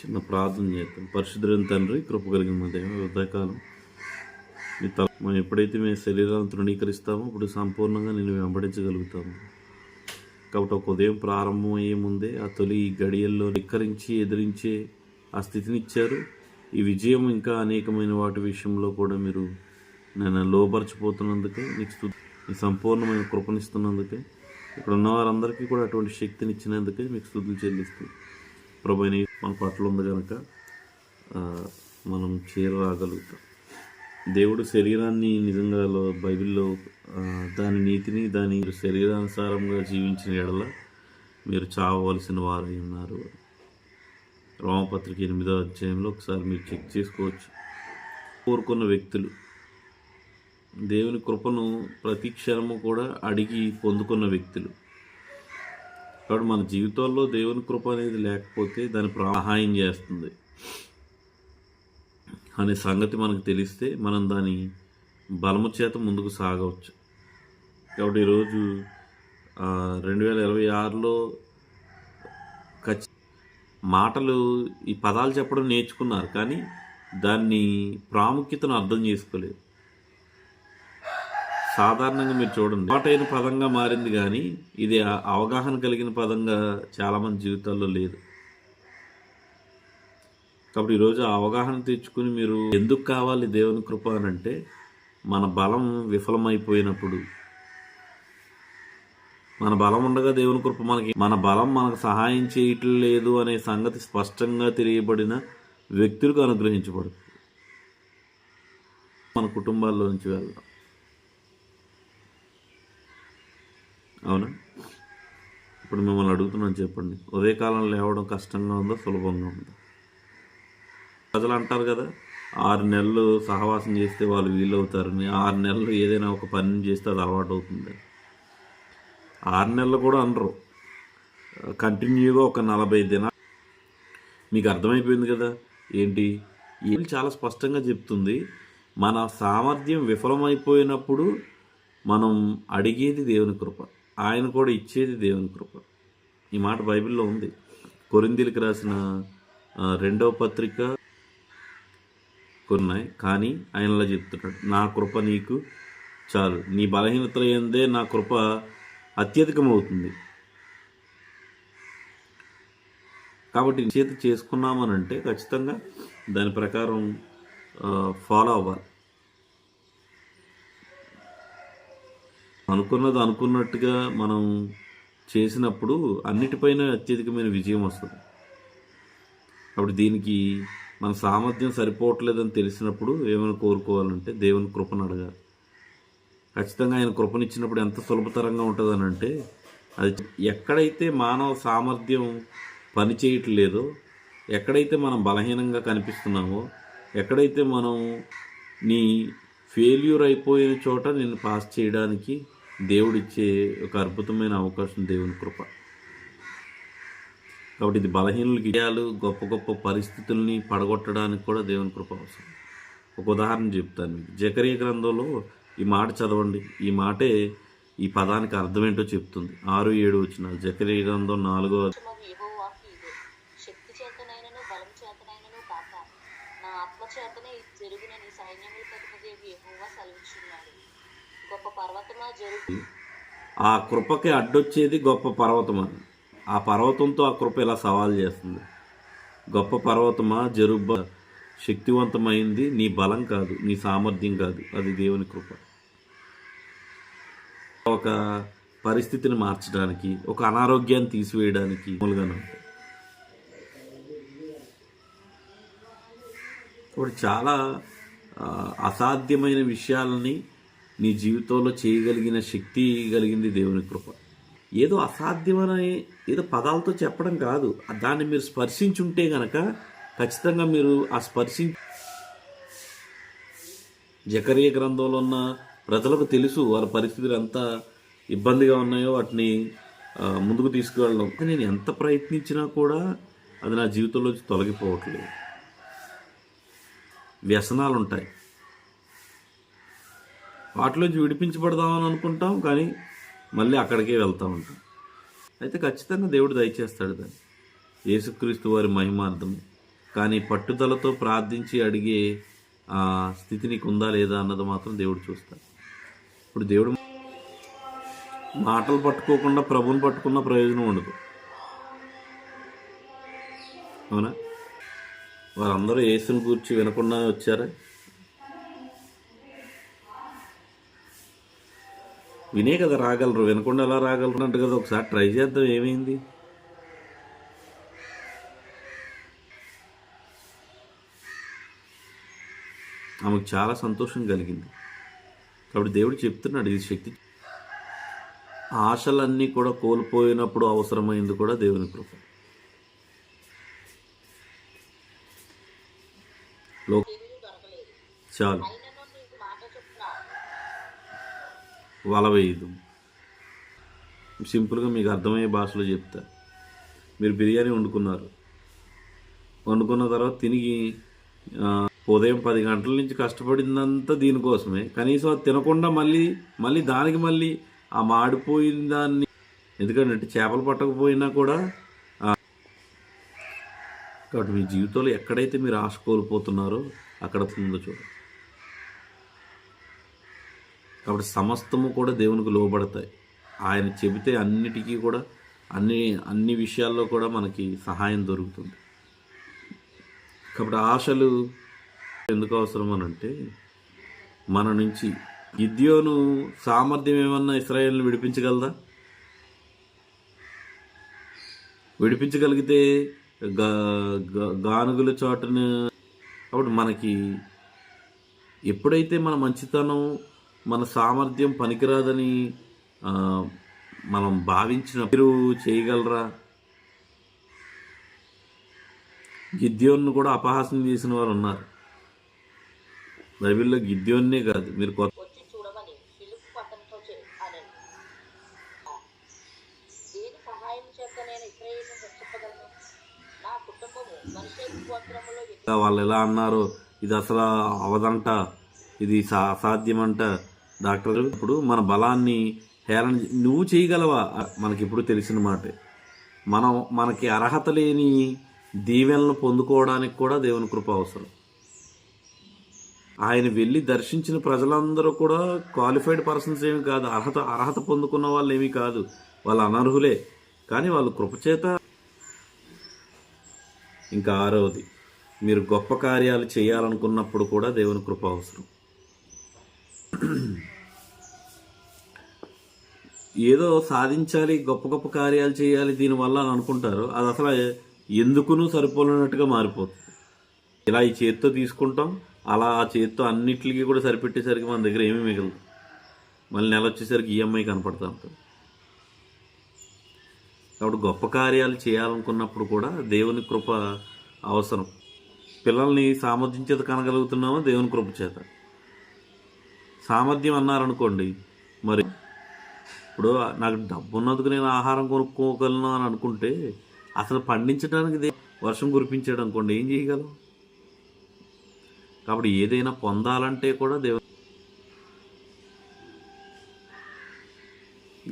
చిన్న ప్రార్థన చేద్దాం. పరిశుద్ధులైన తండ్రి కృప కలిగిన మా దేవ ఉదయకాలం మీ తల మనం ఎప్పుడైతే మేము శరీరాన్ని తృణీకరిస్తామో అప్పుడు సంపూర్ణంగా నేను వెంబడించగలుగుతాము. కాబట్టి ఒక ఉదయం ప్రారంభం అయ్యే ముందే ఆ తొలి గడియల్లో నిక్కరించి ఎదిరించే ఆ స్థితిని ఇచ్చారు. ఈ విజయం ఇంకా అనేకమైన వాటి విషయంలో కూడా మీరు నేను లోపరచిపోతున్నందుకే నీకు స్తు సంపూర్ణమైన కృపనిస్తున్నందుకే ఇక్కడ ఉన్న వారందరికీ కూడా అటువంటి శక్తిని ఇచ్చినందుకే మీకు స్థుతులు చెల్లిస్తుంది ప్రభుని మన పట్ల ఉంది కనుక మనం చేరరాగలుగుతాం. దేవుడు శరీరాన్ని నిజంగా బైబిల్లో దాని నీతిని దాని శరీరానుసారంగా జీవించిన ఎడల మీరు చావవలసిన వారై ఉన్నారు. రోమపత్రిక ఎనిమిదో అధ్యాయంలో ఒకసారి మీరు చెక్ చేసుకోవచ్చు. కోరుకున్న వ్యక్తులు దేవుని కృపను ప్రతి క్షణము కూడా అడిగి పొందుకున్న వ్యక్తులు. కాబట్టి మన జీవితాల్లో దేవుని కృప అనేది లేకపోతే దాని ప్రా- సహాయం చేస్తుంది. అనే సంగతి మనకు తెలిస్తే మనం దాని బలము చేత ముందుకు సాగవచ్చు. కాబట్టి ఈరోజు రెండు వేల ఇరవై ఆరులో ఖచ్చి మాటలు ఈ పదాలు చెప్పడం నేర్చుకున్నారు. కానీ దాన్ని ప్రాముఖ్యతను అర్థం చేసుకోలేదు. సాధారణంగా మీరు చూడండి. పాటైన పదంగా మారింది కానీ ఇది అవగాహన కలిగిన పదంగా చాలామంది జీవితాల్లో లేదు. కాబట్టి ఈరోజు అవగాహన తెచ్చుకుని మీరు ఎందుకు కావాలి దేవుని కృప అని అంటే మన బలం విఫలమైపోయినప్పుడు మన బలం ఉండగా దేవుని కృప మనకి మన బలం మనకు సహాయం చేయటం లేదు అనే సంగతి స్పష్టంగా తెలియబడిన వ్యక్తులకు అనుగ్రహించబడుతుంది. మన కుటుంబాల్లో నుంచి వెళ్దాం అవునా? ఇప్పుడు మిమ్మల్ని అడుగుతున్నాను చెప్పండి. ఉదయకాలం లేవడం కష్టంగా ఉందా సులభంగా ఉందా? ప్రజలు అంటారు కదా ఆరు నెలలు సహవాసం చేస్తే వాళ్ళు వీలవుతారని. ఆరు నెలలు ఏదైనా ఒక పని చేస్తే అది అలవాటు అవుతుంది. ఆరు నెలలు కూడా అనరు. కంటిన్యూగా ఒక నలభై దినాలు. మీకు అర్థమైపోయింది కదా? ఏంటి? ఏం చాలా స్పష్టంగా చెప్తుంది మన సామర్థ్యం విఫలమైపోయినప్పుడు మనం అడిగేది దేవుని కృప. ఆయన కూడా ఇచ్చేది దేవుని కృప. ఈ మాట బైబిల్లో ఉంది. కొరిందీలకు రాసిన రెండవ పత్రిక కొన్నాయి. కానీ ఆయనలా చెప్తున్నాడు నా కృప నీకు చాలు. నీ బలహీనతల ఎందే నా కృప అత్యధికమవుతుంది. కాబట్టి చేతి చేసుకున్నామనంటే ఖచ్చితంగా దాని ప్రకారం ఫాలో అవ్వాలి. అనుకున్నది అనుకున్నట్టుగా మనం చేసినప్పుడు అన్నిటిపైన అత్యధికమైన విజయం వస్తుంది. అప్పుడు దీనికి మన సామర్థ్యం సరిపోవట్లేదని తెలిసినప్పుడు ఏమైనా కోరుకోవాలంటే దేవుని కృపను అడగాలి. ఖచ్చితంగా ఆయన కృపనిచ్చినప్పుడు ఎంత సులభతరంగా ఉంటుందని అంటే అది ఎక్కడైతే మానవ సామర్థ్యం పనిచేయట్లేదో ఎక్కడైతే మనం బలహీనంగా కనిపిస్తున్నామో ఎక్కడైతే మనం నీ ఫెయిల్యూర్ అయిపోయిన చోట నేను పాస్ చేయడానికి దేవుడిచ్చే ఒక అద్భుతమైన అవకాశం దేవుని కృప. కాబట్టి ఇది బలహీనులకి విజయాలు గొప్ప గొప్ప పరిస్థితుల్ని పడగొట్టడానికి కూడా దేవుని కృప అవసరం. ఒక ఉదాహరణ చెప్తాను. మీకు జకరియా గ్రంథంలో ఈ మాట చదవండి. ఈ మాటే ఈ పదానికి అర్థం ఏంటో చెప్తుంది. ఆరు ఏడు వచ్చిన జకరియా గ్రంథం నాలుగో నా ఆత్మ చేతనే జరుగునని సైన్యములు ఆ కృపకి అడ్డొచ్చేది గొప్ప పర్వతమా ఆ పర్వతంతో ఆ కృప ఇలా సవాల్ చేస్తుంది. గొప్ప పర్వతమా జరుబ్బ శక్తివంతమైంది నీ బలం కాదు నీ సామర్థ్యం కాదు అది దేవుని కృప. ఒక పరిస్థితిని మార్చడానికి ఒక అనారోగ్యాన్ని తీసివేయడానికి మూలుగానే ఇప్పుడు చాలా అసాధ్యమైన విషయాలని నీ జీవితంలో చేయగలిగిన శక్తి కలిగింది దేవుని కృప. ఏదో అసాధ్యమని ఏదో పదాలతో చెప్పడం కాదు. దాన్ని మీరు స్పర్శించుంటే గనక ఖచ్చితంగా మీరు ఆ స్పర్శి జకరియ గ్రంథంలో ఉన్న ప్రజలకు తెలుసు వాళ్ళ పరిస్థితులు ఎంత ఇబ్బందిగా ఉన్నాయో వాటిని ముందుకు తీసుకువెళ్ళడం. నేను ఎంత ప్రయత్నించినా కూడా అది నా జీవితంలోంచి తొలగిపోవట్లేదు. వ్యసనాలు ఉంటాయి వాటిలోంచి విడిపించబడదామని అనుకుంటాం కానీ మళ్ళీ అక్కడికే వెళ్తూ ఉంటాం. అయితే ఖచ్చితంగా దేవుడు దయచేస్తాడు దాన్ని. యేసుక్రీస్తు వారి మహిమార్థం. కానీ పట్టుదలతో ప్రార్థించి అడిగే ఆ స్థితి నీకు ఉందా లేదా అన్నది మాత్రం దేవుడు చూస్తాడు. ఇప్పుడు దేవుడు మాటలు పట్టుకోకుండా ప్రభుని పట్టుకున్న ప్రయోజనం ఉండదు. అవునా? వారందరూ యేసుని గురించి వినకుండా వచ్చారా? వినే కదా రాగలరు. వినకుండా ఎలా రాగలరు అంటే కదా ఒకసారి ట్రై చేద్దాం ఏమైంది? ఆమెకు చాలా సంతోషం కలిగింది. కాబట్టి దేవుడు చెప్తున్నాడు ఇది శక్తి. ఆశలన్నీ కూడా కోల్పోయినప్పుడు అవసరమైంది కూడా దేవుని కృప. లో చాలు అయినను నీకు మాట చొప్పున వల వేయదు సింపుల్గా మీకు అర్థమయ్యే భాషలో చెప్తా. మీరు బిర్యానీ వండుకున్నారు. వండుకున్న తర్వాత తిరిగి ఉదయం పది గంటల నుంచి కష్టపడిందంతా దీనికోసమే. కనీసం అది తినకుండా మళ్ళీ మళ్ళీ దానికి మళ్ళీ ఆ మాడిపోయిన దాన్ని ఎందుకంటే చేపలు పట్టకపోయినా కూడా కాబట్టి మీ జీవితంలో ఎక్కడైతే మీరు ఆశ కోల్పోతున్నారో అక్కడ ఉందో చూడండి. కాబట్టి సమస్తము కూడా దేవునికి లోబడతాయి. ఆయన చెబితే అన్నిటికీ కూడా అన్ని అన్ని విషయాల్లో కూడా మనకి సహాయం దొరుకుతుంది. కాబట్టి ఆశలు ఎందుకు అవసరం అని అంటే మన నుంచి గిద్యోను సామర్థ్యం ఏమన్నా ఇస్రాయేల్ని విడిపించగలదా? విడిపించగలిగితే గా గానుగుల చాటును కాబట్టి మనకి ఎప్పుడైతే మన మంచితనం మన సామర్థ్యం పనికిరాదని మనం భావించిన మీరు చేయగలరా? గిద్యోన్ను కూడా అపహాసం చేసిన వారు ఉన్నారు. బైబిల్లో గిద్యోన్నే కాదు మీరు కొత్త వాళ్ళు ఎలా అన్నారు ఇది అసలు అవదంట ఇది సా అసాధ్యమంట. డాక్టర్ ఇప్పుడు మన బలాన్ని హేళన నువ్వు చేయగలవా? మనకి ఇప్పుడు తెలిసిన మాటే. మనం మనకి అర్హత లేని దీవెనలు పొందుకోవడానికి కూడా దేవుని కృప అవసరం. ఆయన వెళ్ళి దర్శించిన ప్రజలందరూ కూడా క్వాలిఫైడ్ పర్సన్స్ ఏమి కాదు. అర్హత అర్హత పొందుకున్న వాళ్ళు ఏమీ కాదు. వాళ్ళు అనర్హులే. కానీ వాళ్ళు కృపచేత ఇంకా ఆరవది మీరు గొప్ప కార్యాలు చేయాలనుకున్నప్పుడు కూడా దేవుని కృప అవసరం. ఏదో సాధించాలి గొప్ప గొప్ప కార్యాలు చేయాలి దీనివల్ల అని అనుకుంటారు. అది అసలు ఎందుకునూ సరిపోలేనట్టుగా మారిపోతుంది. ఇలా ఈ చేత్తో తీసుకుంటాం అలా ఆ చేత్తో అన్నిటికీ కూడా సరిపెట్టేసరికి మన దగ్గర ఏమీ మిగలదు. మళ్ళీ నెల వచ్చేసరికి ఈఎంఐ కనపడతా ఉంటుంది. కాబట్టి గొప్ప కార్యాలు చేయాలనుకున్నప్పుడు కూడా దేవుని కృప అవసరం. పిల్లల్ని సామర్థ్యం చేత కనగలుగుతున్నామో దేవుని కృప చేత? సామర్థ్యం అన్నారనుకోండి మరి ఇప్పుడు నాకు డబ్బు ఉన్నందుకు నేను ఆహారం కొనుక్కోగలను అని అనుకుంటే అసలు పండించడానికి వర్షం కురిపించాడు అనుకోండి ఏం చేయగలం? కాబట్టి ఏదైనా పొందాలంటే కూడా దేవ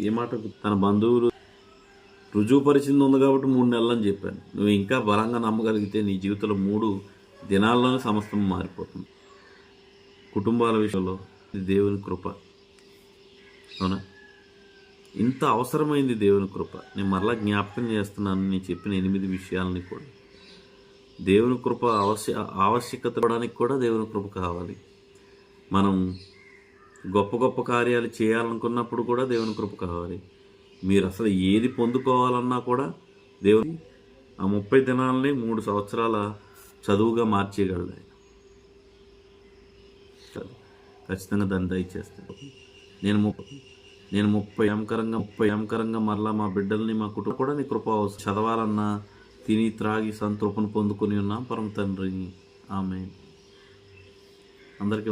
ఏ మాట తన బంధువులు రుజువుపరిచింది ఉంది కాబట్టి మూడు నెలలు అని చెప్పాను. నువ్వు ఇంకా బలంగా నమ్మగలిగితే నీ జీవితంలో మూడు దినాల్లోనే సమస్తం మారిపోతుంది. కుటుంబాల విషయంలో దేవుని కృప. అవునా? ఇంత అవసరమైంది దేవుని కృప. నేను మరలా జ్ఞాపకం చేస్తున్నాను నేను చెప్పిన ఎనిమిది విషయాలని కూడా. దేవుని కృప అవశ్య ఆవశ్యకత పడడానికి కూడా దేవుని కృప కావాలి. మనం గొప్ప గొప్ప కార్యాలు చేయాలనుకున్నప్పుడు కూడా దేవుని కృప కావాలి. మీరు అసలు ఏది పొందుకోవాలన్నా కూడా దేవుని ఆ ముప్పై దినాలని మూడు సంవత్సరాల చదువుగా మార్చేయగలడు ఆయన ఖచ్చితంగా దాన్ని దయచేస్తాను. నేను ముప్పై నేను ముప్పై అంకరంగా ముప్పై అంకరంగా మరలా మా బిడ్డల్ని మా కుటుంబం కూడా నీ కృప చదవాలన్నా తిని త్రాగి సంతృప్తిని పొందుకుని ఉన్నాం పరమ తండ్రి. ఆమె అందరికీ